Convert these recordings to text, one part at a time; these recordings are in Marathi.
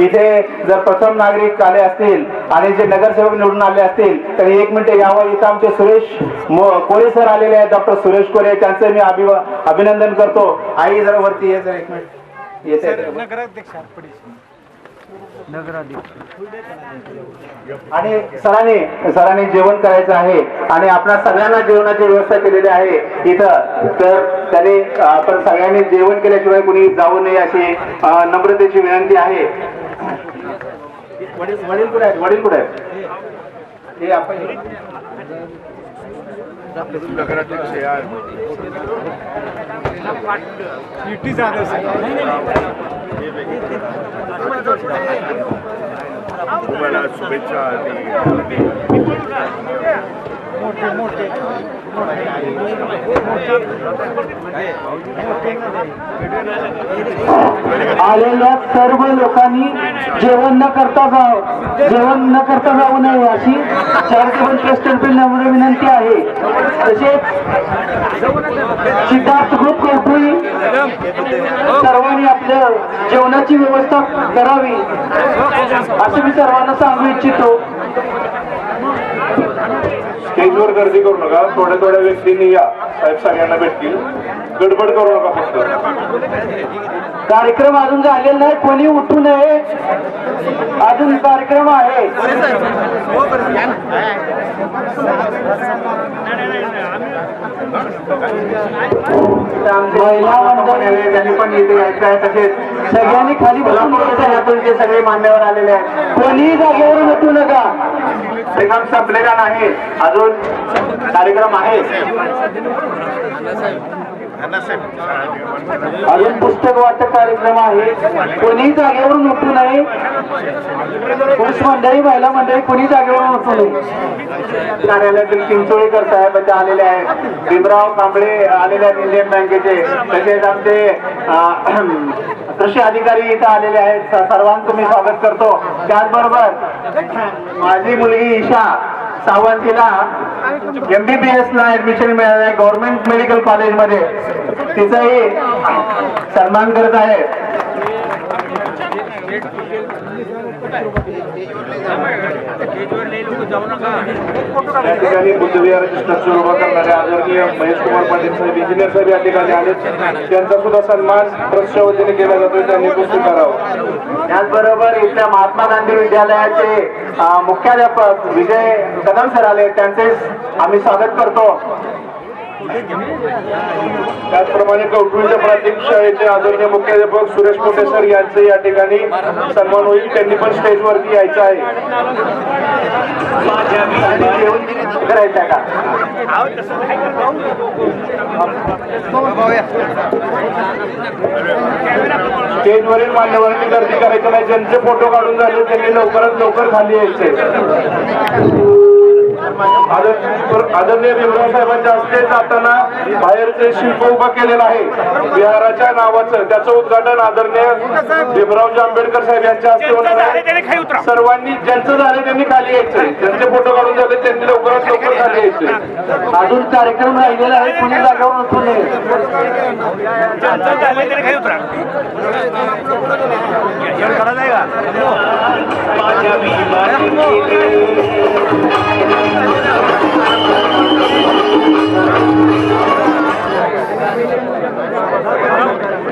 इथे जर प्रथम नागरिक आले असतील आणि जे नगरसेवक निवडून आले असतील तर एक मिनिट यावं. इथं आमचे सुरेश कोरे सर आलेले आहेत. डॉक्टर सुरेश कोरे त्यांचं मी अभिव अभिनंदन करतो. आई जरा वरती ये जरा एक मिनिट. येते आणि सरांनी सरांनी जेवण करायचं आहे आणि आपल्या सगळ्यांना जेवणाची व्यवस्था केलेली आहे इथं. तर त्याने आपण सगळ्यांनी जेवण केल्याशिवाय कुणी जाऊ नये अशी नम्रतेची विनंती आहे. वडील वडील कुठे आहेत? वडील कुठे आहेत? हे आपण तुम्हाला शुभेच्छा आणि आलेल्या सर्व लोकांनी जेवण न करता जावं. जेवण न करता जाऊ नये हो अशी चॅरिटेबल ट्रस्टतर्फे नम्र विनंती आहे. तसेच सिद्धार्थ ग्रुप कौटुई सर्वांनी आपल्या जेवणाची व्यवस्था करावी असं मी सर्वांना सांगू इच्छितो. स्टेजवर गर्दी करू नका. थोड्या थोड्या व्यक्तींनी या. साहेब सगळ्यांना भेटतील. गडबड करू नका फक्त. कार्यक्रम अजून झालेला नाही. कोणी उठू नये. अजून कार्यक्रम आहे. महिला त्यांनी पण इथे यायचं आहे तसेच. सगळ्यांनी खाली बसून जे सगळे मान्यवर आलेले आहेत. कोणीही जागेवरून उठू नका. काम संपलेला नाही. अजून कार्यक्रम आहे. अजून पुस्तक वाटप कार्यक्रम आहे. कोणी जागेवरून उठू नये. पुरुष मंडळी महिला मंडळी कोणी जागेवरून उठू नये. कार्यालयातील चिंचोळीकर साहेब आलेले आहेत. भीमराव कांबळे आलेले आहेत इंडियन बँकेचे. तसेच आमचे कृषी अधिकारी इथं आलेले आहेत. सर्वांचं मी स्वागत करतो. त्याचबरोबर माझी मुलगी ईशा सावंतीला एमबीबीएस ला ऍडमिशन मिळालं आहे गव्हर्नमेंट मेडिकल कॉलेजमध्ये तिचाही सन्मान करत आहे. या ठिकाणी बुद्धविहाराची स्ट्रक्चर उभा करणारे आदरणीय महेश कुमार पाटील साहेब इंजिनियर साहेब या ठिकाणी आलेत. त्यांचा सुद्धा सन्मान ट्रस्टच्या वतीने केला जातोय. त्यांनी तो करावं त्याचबरोबर इथल्या महात्मा गांधी विद्यालयाचे मुख्याध्यापक विजय कदम सर आले त्यांचे आम्ही स्वागत करतो. त्याचप्रमाणे कौटुंबीच्या प्राथमिक शाळेचे आदरणीय मुख्याध्यापक सुरेश मोठे सर यांचे या ठिकाणी सन्मान होईल. त्यांनी पण स्टेजवरती यायचं आहे. करायचं आहे का स्टेजवरील मान्यवरांनी गर्दी करायचं नाही. ज्यांचे फोटो काढून झाले त्यांनी लवकरात लवकर खाली यायचे. आदरणीय भीमराव साहेबांच्या हस्ते जाताना बाहेरचे शिल्प उभं केलेलं आहे. विहाराच्या नावाचं त्याचं उद्घाटन आदरणीय भीमरावजी आंबेडकर साहेब यांच्या हस्ते होणार आहे. सर्वांनी ज्यांचं झालं त्यांनी खाली यायचंय ज्यांचे फोटो काढून झाले त्यांनी लवकरात लवकर खाली यायचंय अजून कार्यक्रम राहिलेला आहे कोणी जागेवरून उठू नये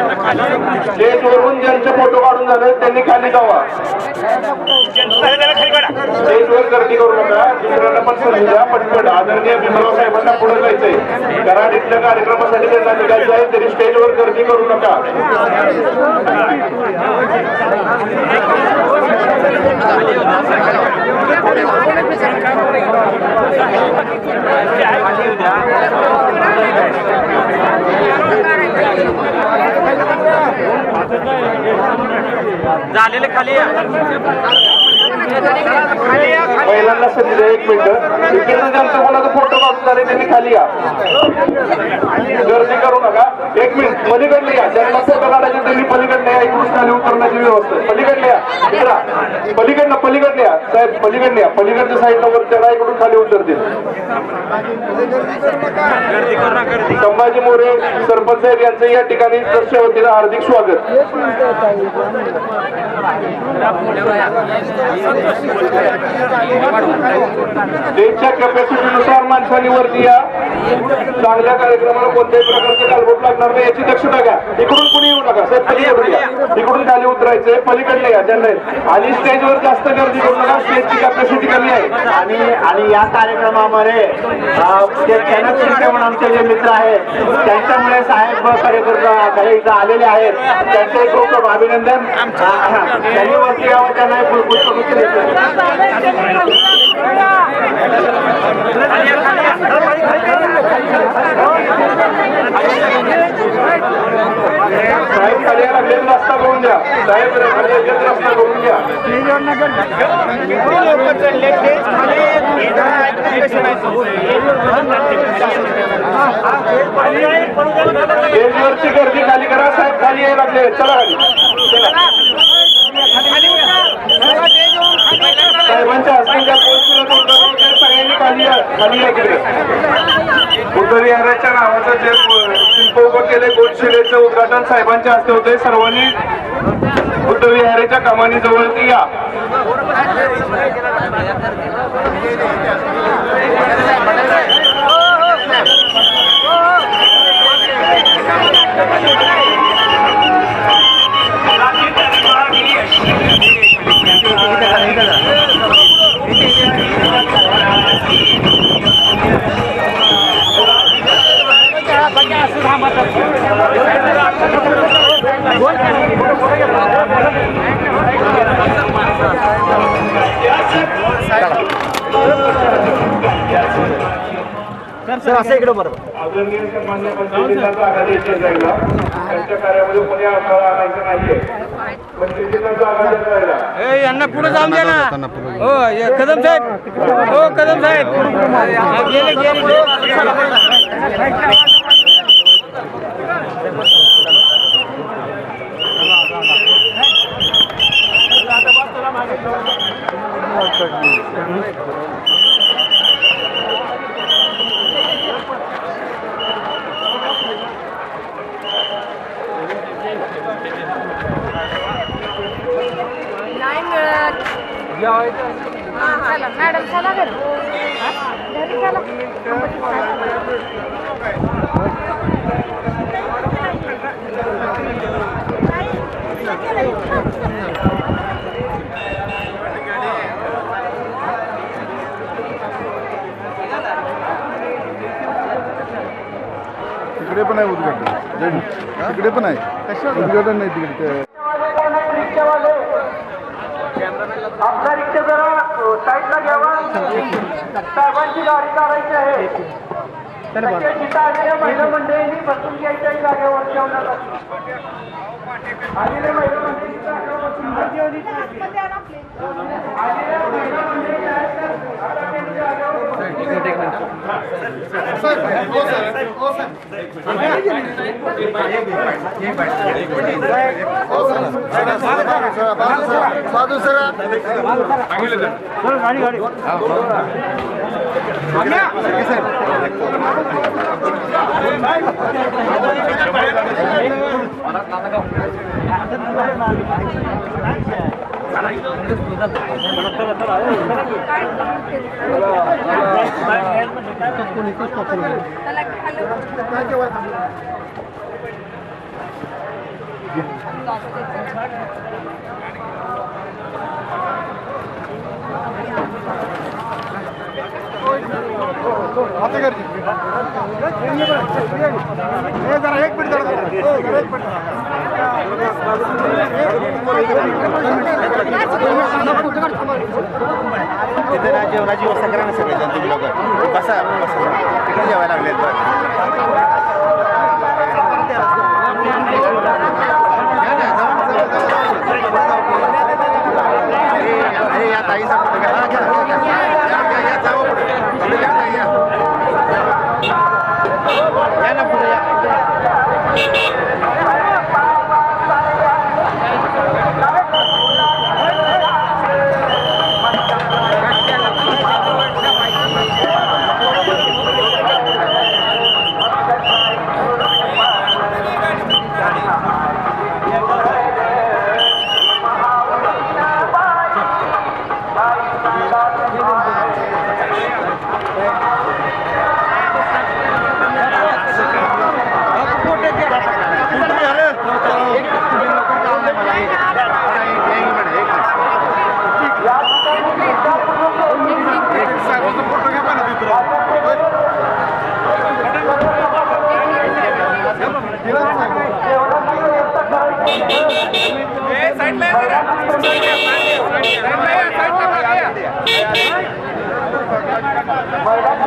स्टेजवरून ज्यांचे फोटो काढून झाले त्यांनी खाली जावा. स्टेजवर गर्दी करू नका. दुसऱ्यांना पण संधी द्या पटपट आदरणीय भीमराव साहेबांना पुढे जायचंय. कराडीतल्या कार्यक्रमासाठी त्यांना निघायचं आहे तरी स्टेजवर गर्दी करू नका. झालेले खाली या. महिलांना संधी द्या एक मिनिट. इकडनं ज्यांचं कोणाचा फोटो काढून झाले त्यांनी खाली या. गर्दी करू नका. एक मिनिट पलीकडले या. ज्यांना फोटो काढायचे त्यांनी पलीकडले या. इकडून खाली उतरण्याची व्यवस्था पलीकडले या. इकडा. पलीकडनं पलीकडले या. साहेब पलीकडले या पलीकडच्या साईडला वर चढा इकडून खाली उतरतील. संभाजी मोरे सरपंच साहेब यांचं या ठिकाणी दर्शा वतीनं हार्दिक स्वागत. त्यांच्या कॅपॅसिटीनुसार माणसांनी वरती या चांगल्या कार्यक्रमाला कोणत्याही प्रकारचे गालबोट लागणार नाही याची दक्षता घ्या. इकडून कुणी येऊ नका साहेब पलीकडून या. इकडून खाली उतरायचंय पलीकडले या ज्यांना आणि स्टेजवर जास्त गर्दी करू नका स्टेजची कॅपॅसिटी कमी आहे. आणि आणि या कार्यक्रमामध्ये अ, ते कॅनक शिंदे म्हणून आमचे जे मित्र आहेत त्यांच्यामुळे साहेब कार्यकर्ता काही इथं आलेले आहेत. त्यांचे खूप खूप अभिनंदन. त्यांनी वरती यावं त्यांना पुष्पगुच्छ देतो. साहेब खाली यायला रस्ता करून द्या साहेब खाली यायला रस्ता करून द्या स्टेजवरची गर्दी खाली करा साहेब खाली यायला लागले चला खाली चला. साहेबांच्या हस्ते ज्या पोस्टला उतरवलं त्या सगळ्यांनी खाली या नावाचं जे शिल्प उभं केले गोडशिलेचं उद्घाटन साहेबांच्या हस्ते होते सर्वांनी बुद्धविहाराच्या कमानी जवळती या. आदरणीय सन्मान्य पंचायतीचा जागा त्यांच्या कार्यामध्ये कोणी अडथळा आणायचा नाहीये पंचायतीचा यांना पुढे जाऊन द्या ना. हो हे कदम साहेब. हो कदम साहेब. हा, गेले गेले. चला मॅडम चला घरी हा? घरी चला तिकडे पण आहे उद्घाटन. तिकडे पण आहे. उद्घाटन नाही तिकडे ते आपला रिक्षा जरा साईडला घ्यावा. साहेबांची गाडी काढायची आहे. आलेल्या महिला मंडळींनी बसून घ्यायच्या जागेवर जेवणाला आलेल्या महिला मंडळींची जागेवर बसून घ्या. आलेल्या महिला मंडळी आहेत तर आता त्यांनी जागेवर बसून घ्या. साधू सर चला खाली एक मिनिट जरा एक मिनिट तिथे ना जेवणाची व्यवस्था करा ना सगळे जण तुम्ही लोक बसा बसा. तिकडे जेवायला लागले अरे या मुंबईला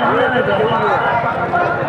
¡Vamos! ¡Vamos! ¡Vamos!